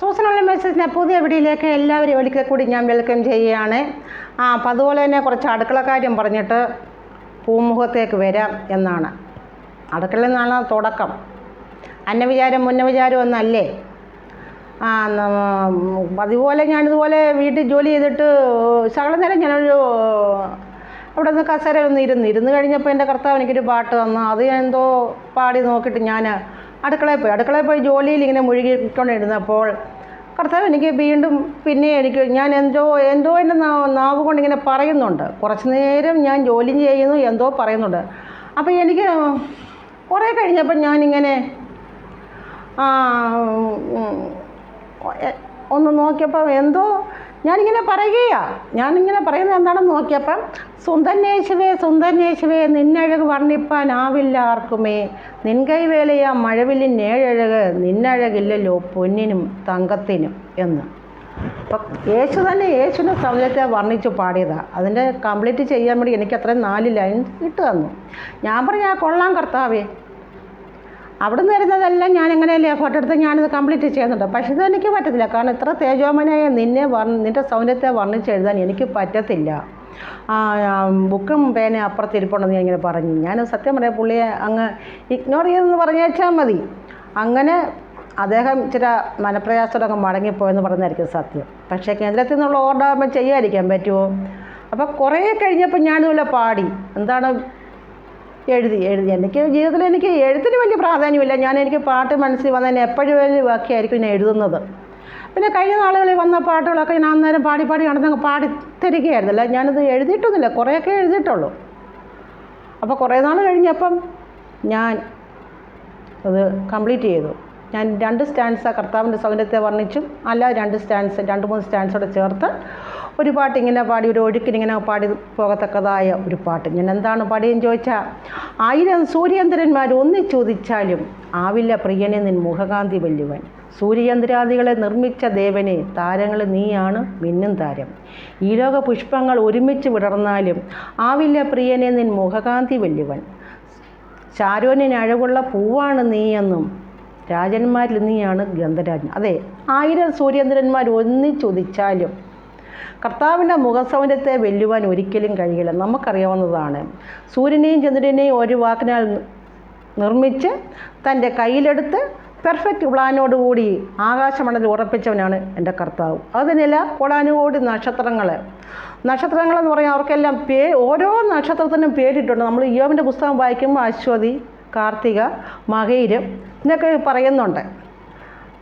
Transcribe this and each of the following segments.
സൂസനുള്ള മെസ്സേജിനെ പുതിയ വീടിയിലേക്ക് എല്ലാവരും ഒരിക്കൽ കൂടി ഞാൻ വെൽക്കം ചെയ്യുകയാണ്. ആ അപ്പം അതുപോലെ തന്നെ കുറച്ച് അടുക്കള കാര്യം പറഞ്ഞിട്ട് പൂമുഖത്തേക്ക് വരാം എന്നാണ്. അടുക്കളയിൽ നിന്നാണ് തുടക്കം. അന്ന വിചാരം മുന്ന വിചാരം ഒന്നല്ലേ? ആ അതുപോലെ ഞാനിതുപോലെ വീട്ടിൽ ജോലി ചെയ്തിട്ട് സകല നേരം ഞാനൊരു അവിടെ നിന്ന് കസേരയിൽ ഒന്ന് ഇരുന്ന് ഇരുന്ന് കഴിഞ്ഞപ്പോൾ എന്റെ കർത്താവ് എനിക്കൊരു പാട്ട് തന്നു. അത് ഞാൻ എന്തോ പാടി നോക്കിയിട്ട് ഞാൻ അടുക്കളയിൽ പോയി. അടുക്കളയിൽ പോയി ജോലിയിൽ ഇങ്ങനെ മുഴുകിക്കൊണ്ടിരുന്നപ്പോൾ കർത്താവ് എനിക്ക് വീണ്ടും പിന്നെ എനിക്ക് ഞാൻ എന്തോ എന്തോ എന്റെ നാവ് കൊണ്ട് ഇങ്ങനെ പറയുന്നുണ്ട്. കുറച്ച് നേരം ഞാൻ ജോലി ചെയ്യുന്നു എന്തോ പറയുന്നുണ്ട്. അപ്പോൾ എനിക്ക് കുറേ കഴിഞ്ഞപ്പോൾ ഞാനിങ്ങനെ ഒന്ന് നോക്കിയപ്പോൾ എന്തോ ഞാനിങ്ങനെ പറയുകയാ. ഞാനിങ്ങനെ പറയുന്നത് എന്താണെന്ന് നോക്കിയപ്പം സുന്ദരനേശുവേ സുന്ദരനേശുവേ നിന്നഴക് വർണിപ്പാൻ ആവില്ല ആർക്കുമേ. നിൻകൈവേലയാ മഴവില്ലിൻ ഏഴഴക് നിന്നഴകില്ലല്ലോ പൊന്നിനും തങ്കത്തിനും എന്ന്. അപ്പം യേശു തന്നെ യേശുവിന്റെ സമയത്തെ വർണിച്ച് പാടിയതാണ് അതിന്റെ കംപ്ലീറ്റ് ചെയ്യാൻ വേണ്ടി എനിക്ക് അത്രയും നാല് ലൈൻ ഇട്ട് തന്നു. ഞാൻ പറയാ കൊള്ളാം കർത്താവേ. അവിടെ നിന്ന് വരുന്നതെല്ലാം ഞാൻ എങ്ങനെയല്ലേ ഫോട്ടോ എടുത്ത് ഞാനിത് കംപ്ലീറ്റ് ചെയ്യുന്നുണ്ട്? പക്ഷേ ഇത് എനിക്ക് പറ്റത്തില്ല. കാരണം ഇത്ര തേജോമനായ നിന്നെ വർണ നിന്റെ സൗന്ദര്യത്തെ വർണിച്ച് എഴുതാൻ എനിക്ക് പറ്റത്തില്ല. ബുക്കും പേന അപ്പുറത്തിരിപ്പുണ്ടെന്ന് ഞാൻ ഇങ്ങനെ പറഞ്ഞു. ഞാൻ സത്യം പറയാം പുള്ളിയെ അങ്ങ് ഇഗ്നോർ ചെയ്തെന്ന് പറഞ്ഞേച്ചാൽ മതി. അങ്ങനെ അദ്ദേഹം ഇച്ചിരി മനപ്രയാസത്തോടെ അങ്ങ് മടങ്ങിപ്പോയെന്ന് പറഞ്ഞായിരിക്കും സത്യം. പക്ഷേ കേന്ദ്രത്തിൽ നിന്നുള്ള ഓർഡർ ചെയ്യാതിരിക്കാൻ പറ്റുമോ? അപ്പോൾ കുറേ കഴിഞ്ഞപ്പോൾ ഞാനിതുപോലെ പാടി. എന്താണ് എഴുതി എഴുതി. എനിക്ക് ജീവിതത്തിൽ എനിക്ക് എഴുത്തിന് വലിയ പ്രാധാന്യമില്ല. ഞാൻ എനിക്ക് പാട്ട് മനസ്സിൽ വന്നതിന് എപ്പോഴും ഒരു വാക്യമായിരിക്കും ഞാൻ എഴുതുന്നത്. പിന്നെ കഴിഞ്ഞ നാളുകളിൽ വന്ന പാട്ടുകളൊക്കെ ഞാൻ അന്നേരം പാടി പാടി നടന്നങ്ങ് പാടി തരികയായിരുന്നില്ല ഞാനത് എഴുതിയിട്ടൊന്നുമില്ല. കുറേയൊക്കെ എഴുതിയിട്ടുള്ളൂ. അപ്പോൾ കുറേ നാൾ കഴിഞ്ഞപ്പം ഞാൻ അത് കംപ്ലീറ്റ് ചെയ്തു. ഞാൻ രണ്ട് സ്റ്റാൻസ് കർത്താവിന്റെ സൗന്ദര്യത്തെ വർണിച്ചും അല്ല രണ്ട് സ്റ്റാൻസ് രണ്ട് മൂന്ന് സ്റ്റാൻസോടെ ചേർത്ത് ഒരു പാട്ട് ഇങ്ങനെ പാടി ഒരു ഒഴുക്കിനിങ്ങനെ പാടി പോകത്തക്കതായ ഒരു പാട്ട്. ഞാൻ എന്താണ് പാടിയെന്ന് ചോദിച്ചാൽ ആയിരം സൂര്യചന്ദ്രന്മാർ ഒന്നിച്ചോദിച്ചാലും ആവില്ല പ്രിയനെ നിൻ മുഖകാന്തി വല്ലുവൻ. സൂര്യചന്ദ്രാദികളെ നിർമ്മിച്ച ദേവനെ താരങ്ങൾ നീയാണ് മിന്നും താരം. ഈ ലോക പുഷ്പങ്ങൾ ഒരുമിച്ച് വിടർന്നാലും ആവില്ല പ്രിയനെ നിൻ മുഖകാന്തി വല്ലുവൻ. ശാരോനിന് അഴകുള്ള പൂവാണ് നീയെന്നും രാജന്മാരിൽ നീയാണ് ഗന്ധരാജൻ. അതെ ആയിരം സൂര്യേന്ദ്രന്മാർ ഒന്നിച്ചൊതിച്ചാലും കർത്താവിന്റെ മുഖസൗന്ദര്യത്തെ വെല്ലുവാൻ ഒരിക്കലും കഴിയില്ല. നമുക്കറിയാവുന്നതാണ്. സൂര്യനെയും ചന്ദ്രനെയും ഒരു വാക്കിനാൽ നിർമ്മിച്ച് തന്റെ കയ്യിലെടുത്ത് പെർഫെക്റ്റ് പ്ലാനോടുകൂടി ആകാശമണ്ണൽ ഉറപ്പിച്ചവനാണ് എന്റെ കർത്താവ്. അതിനില്ല കോടാനുകോടി നക്ഷത്രങ്ങൾ. നക്ഷത്രങ്ങളെന്ന് പറഞ്ഞാൽ അവർക്കെല്ലാം പേ ഓരോ നക്ഷത്രത്തിനും പേരിട്ടുണ്ട്. നമ്മൾ യോവിന്റെ പുസ്തകം വായിക്കുമ്പോൾ അശ്വതി കാർത്തിക മകയിരം എന്നൊക്കെ പറയുന്നുണ്ട്.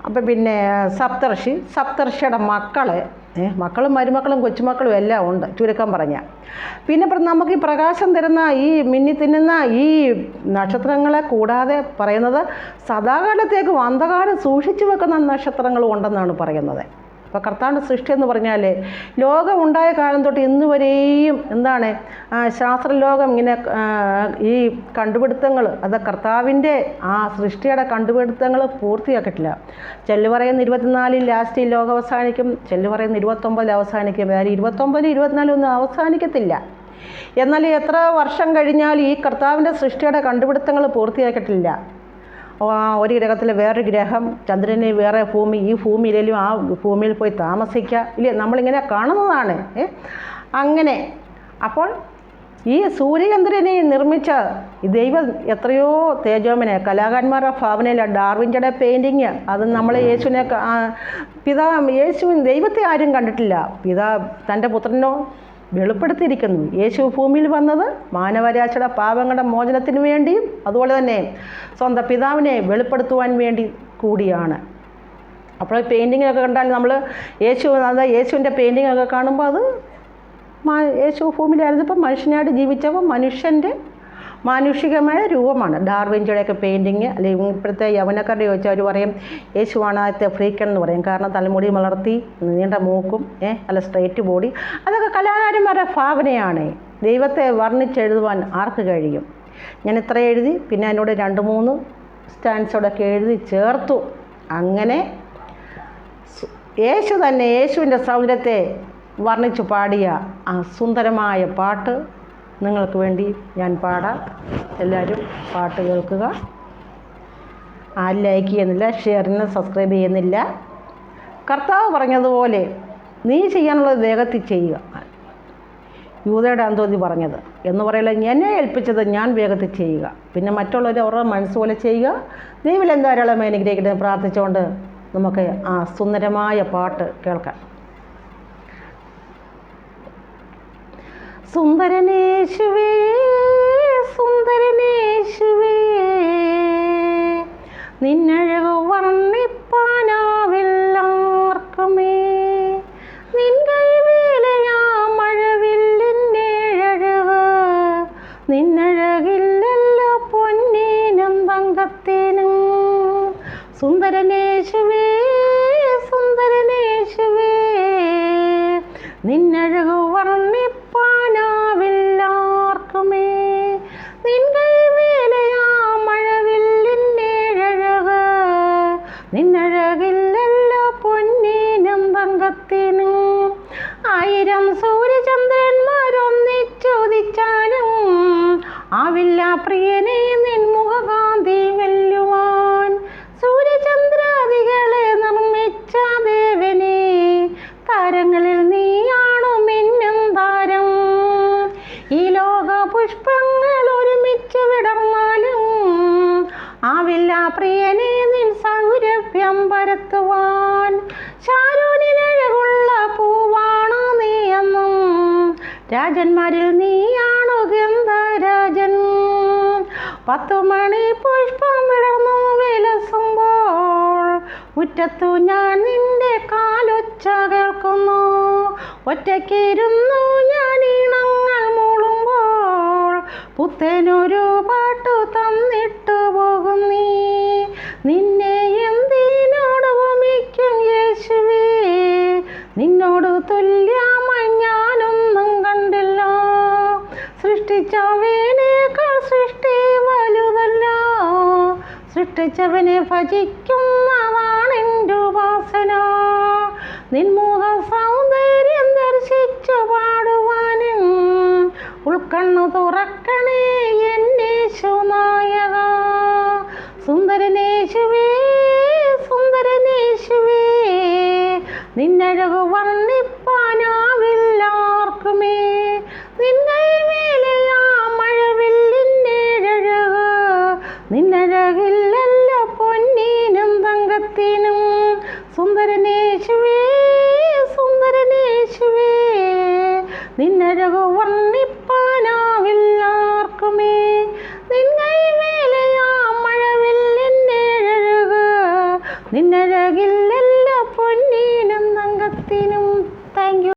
അപ്പം പിന്നെ സപ്തർഷി സപ്തർഷിയുടെ മക്കൾ മക്കളും മരുമക്കളും കൊച്ചുമക്കളും എല്ലാം ഉണ്ട് ചുരുക്കം പറഞ്ഞാൽ പിന്നെ നമുക്ക് ഈ പ്രകാശം തരുന്ന ഈ മിന്നി തിന്നുന്ന ഈ നക്ഷത്രങ്ങളെ കൂടാതെ പറയുന്നത് സദാകാലത്തേക്ക് അന്ധകാലം സൂക്ഷിച്ചു വെക്കുന്ന നക്ഷത്രങ്ങളും ഉണ്ടെന്നാണ് പറയുന്നത്. അപ്പോൾ കർത്താവിന്റെ സൃഷ്ടി എന്ന് പറഞ്ഞാൽ ലോകം ഉണ്ടായ കാലം തൊട്ട് ഇന്ന് വരെയും എന്താണ് ശാസ്ത്രലോകം ഇങ്ങനെ ഈ കണ്ടുപിടുത്തങ്ങൾ അത് കർത്താവിന്റെ ആ സൃഷ്ടിയുടെ കണ്ടുപിടുത്തങ്ങൾ പൂർത്തിയാക്കിയിട്ടില്ല. ചെല്ലു പറയുന്ന ഇരുപത്തിനാലിൽ ലാസ്റ്റ് ലോകം അവസാനിക്കും ചെല്ലു പറയുന്ന ഇരുപത്തൊമ്പതിൽ അവസാനിക്കും അതായത് ഇരുപത്തൊമ്പതിൽ ഇരുപത്തിനാലൊന്നും അവസാനിക്കത്തില്ല. എന്നാൽ എത്ര വർഷം കഴിഞ്ഞാൽ ഈ കർത്താവിന്റെ സൃഷ്ടിയുടെ കണ്ടുപിടുത്തങ്ങൾ പൂർത്തിയാക്കിയിട്ടില്ല. ഒരു ഗ്രഹത്തിൽ വേറൊരു ഗ്രഹം ചന്ദ്രന് വേറെ ഭൂമി ഈ ഭൂമിയിലും ആ ഭൂമിയിൽ പോയി താമസിക്കുക. ഇല്ലേ? നമ്മളിങ്ങനെ കാണുന്നതാണ്. അങ്ങനെ. അപ്പോൾ ഈ സൂര്യചന്ദ്രനെ നിർമ്മിച്ച ദൈവം എത്രയോ തേജോമനെ കലാകാരന്മാരുടെ ഭാവനയില്ല ഡാർവിഞ്ചയുടെ പെയിന്റിങ് അത് നമ്മൾ യേശുവിനെ പിതാ യേശുവിൻ ദൈവത്തെ ആരും കണ്ടിട്ടില്ല. പിതാ തന്റെ പുത്രനോ വെളിപ്പെടുത്തിയിരിക്കുന്നു. യേശു ഭൂമിയിൽ വന്നത് മാനവരാശിയുടെ പാപങ്ങളുടെ മോചനത്തിന് വേണ്ടിയും അതുപോലെ തന്നെ സ്വന്തം പിതാവിനെ വെളിപ്പെടുത്തുവാൻ വേണ്ടി കൂടിയാണ്. അപ്പോൾ പെയിന്റിങ്ങൊക്കെ കണ്ടാൽ നമ്മൾ യേശു അത് യേശുവിന്റെ പെയിന്റിങ്ങൊക്കെ കാണുമ്പോൾ അത് യേശു ഭൂമിയിലായിരുന്നപ്പോൾ മനുഷ്യനായിട്ട് ജീവിച്ചപ്പോൾ മനുഷ്യന്റെ മാനുഷികമായ രൂപമാണ്. ഡാർവിഞ്ചയുടെയൊക്കെ പെയിന്റിങ് അല്ലെങ്കിൽ ഇപ്പോഴത്തെ യവനക്കാരുടെ ചോദിച്ചാൽ അവർ പറയും യേശുവാണ് ആദ്യത്തെ ഫ്രീക്കൻ എന്ന് പറയും. കാരണം തലമുടി വളർത്തി നീണ്ട മൂക്കും ഏ നല്ല സ്ട്രൈറ്റ് ബോഡി അതൊക്കെ കലാകാരന്മാരുടെ ഭാവനയാണ്. ദൈവത്തെ വർണിച്ചെഴുതുവാൻ ആർക്ക് കഴിയും? ഞാൻ ഇത്ര എഴുതി പിന്നെ അതിനോട് രണ്ട് മൂന്ന് സ്റ്റാൻസോടൊക്കെ എഴുതി ചേർത്തു. അങ്ങനെ യേശു തന്നെ യേശുവിന്റെ സൗന്ദര്യത്തെ വർണിച്ചു പാടിയ ആ സുന്ദരമായ പാട്ട് നിങ്ങൾക്ക് വേണ്ടി ഞാൻ പാടാം. എല്ലാവരും പാട്ട് കേൾക്കുക. ആ ലൈക്ക് ചെയ്യുന്നില്ല ഷെയറിന് സബ്സ്ക്രൈബ് ചെയ്യുന്നില്ല. കർത്താവ് പറഞ്ഞതുപോലെ നീ ചെയ്യാനുള്ളത് വേഗത്തിൽ ചെയ്യുക. യൂതയുടെ അന്തോതി പറഞ്ഞത് എന്ന് പറയുന്നത് എന്നെ ഏൽപ്പിച്ചത് ഞാൻ വേഗത്തിൽ ചെയ്യുക. പിന്നെ മറ്റുള്ളവർ അവരുടെ മനസ്സുപോലെ ചെയ്യുക. ദൈവം എന്തായാലും അനുഗ്രഹിക്കട്ടെ പ്രാർത്ഥിച്ചുകൊണ്ട് നമുക്ക് ആ സുന്ദരമായ പാട്ട് കേൾക്കാം. സുന്ദരനേശുവേ സുന്ദരനേശുവേ നിന്നഴകു വർണിപ്പാനാവില്ലാർക്കുമേ. നിൻ കൈവേലയാ മഴവില്ലിന്നേഴഴക് നിന്നഴകില്ലല്ലോ പൊന്നീനും തങ്കത്തേനും. സുന്ദരനേശുവേ സുന്ദരനേശുവേ നിന്നഴകു വർണിപ്പാനാവില്ലാർക്കുമേ നിൻ കൈവേലയാ മഴവില്ലിന്നേഴഴക് നിന്നഴകില്ലല്ലോ പൊന്നീനും തങ്കത്തിനും. ആയിരം സൂര്യചന്ദ്രന്മാരൊന്നിച്ചോദിച്ചാലും ആവില്ല പ്രിയനെ രാജന്മാരിൽ നീയാണോ ഗന്ധരാജൻ? പത്തു മണി പുഷ്പം വിടർന്നു വിലസുമ്പോൾ മുറ്റത്തു ഞാൻ നിന്റെ കാലൊച്ച കേൾക്കുന്നു. ഒറ്റയ്ക്കിരുന്നു ഞാൻ ഇണങ്ങൾ മൂളുമ്പോൾ പുത്തനൊരു പാട്ടു തന്നിട്ടു പോകും നീ. നിന്നെ സൃഷ്ടിച്ചവനേക്കാൾ സൃഷ്ടി വലുതല്ല. സൃഷ്ടിച്ചവനെ ഭജിക്കുന്നതാണ് എന്റെ ഉപാസന. നിൻമുഖ നിന്നഴകു വർണിപ്പാനാവില്ലാർക്കുമേ. നിന്നഴകിൽ